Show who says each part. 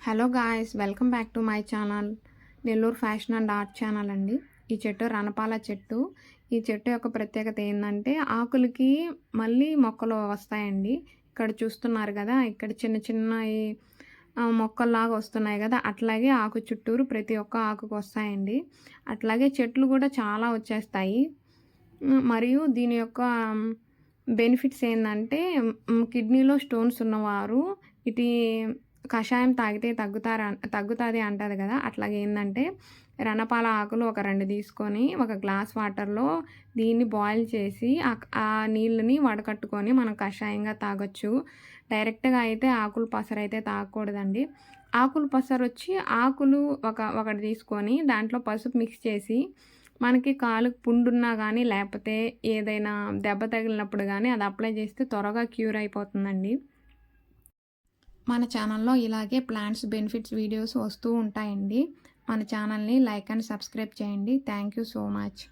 Speaker 1: Hello guys welcome back to my channel. Nellore fashion and art channel అండి. ఈ చెట్టు రణపాల చెట్టు. ఈ చెట్టు యొక్క ప్రత్యేకత ఏంటంటే ఆకులకి మళ్ళీ మొక్కలు వస్తాయండి. ఇక్కడ చూస్తున్నారు కదా ఇక్కడ చిన్న చిన్న ఈ, మొక్కల్లాగా వస్తున్నాయి కదా. అట్లాగే ఆకు చుట్టూరు ప్రతి ఒక్క ఆకుకు వస్తాయండి. అట్లాగే చెట్లు కూడా చాలా వచ్చేస్తాయి. మరియు దీని యొక్క బెనిఫిట్స్ ఏంటంటే కిడ్నీలో స్టోన్స్ ఉన్నవారు ఇటు కషాయం తాగితే తగ్గుతారు తగ్గుతుంది అంటుంది కదా. అట్లాగే ఏంటంటే రణపాల ఆకులు ఒక రెండు తీసుకొని ఒక గ్లాస్ వాటర్లో దీన్ని బాయిల్ చేసి ఆ- నీళ్ళని వడకట్టుకొని మనం కషాయంగా తాగొచ్చు. డైరెక్ట్గా అయితే ఆకులు పసరు అయితే తాగకూడదండి. ఆకులు పసరు వచ్చి ఆకులు ఒక ఒకటి తీసుకొని దాంట్లో పసుపు మిక్స్ చేసి మనకి కాలు పుండున్నా కానీ లేకపోతే ఏదైనా దెబ్బ తగిలినప్పుడు కానీ అది అప్లై చేస్తే త్వరగా క్యూర్ అయిపోతుందండి. మన ఛానల్లో ఇలాగే ప్లాంట్స్ బెనిఫిట్స్ వీడియోస్ వస్తూ ఉంటాయండి. మన ఛానల్ని లైక్ అండ్ సబ్స్క్రైబ్ చేయండి. Thank you so much.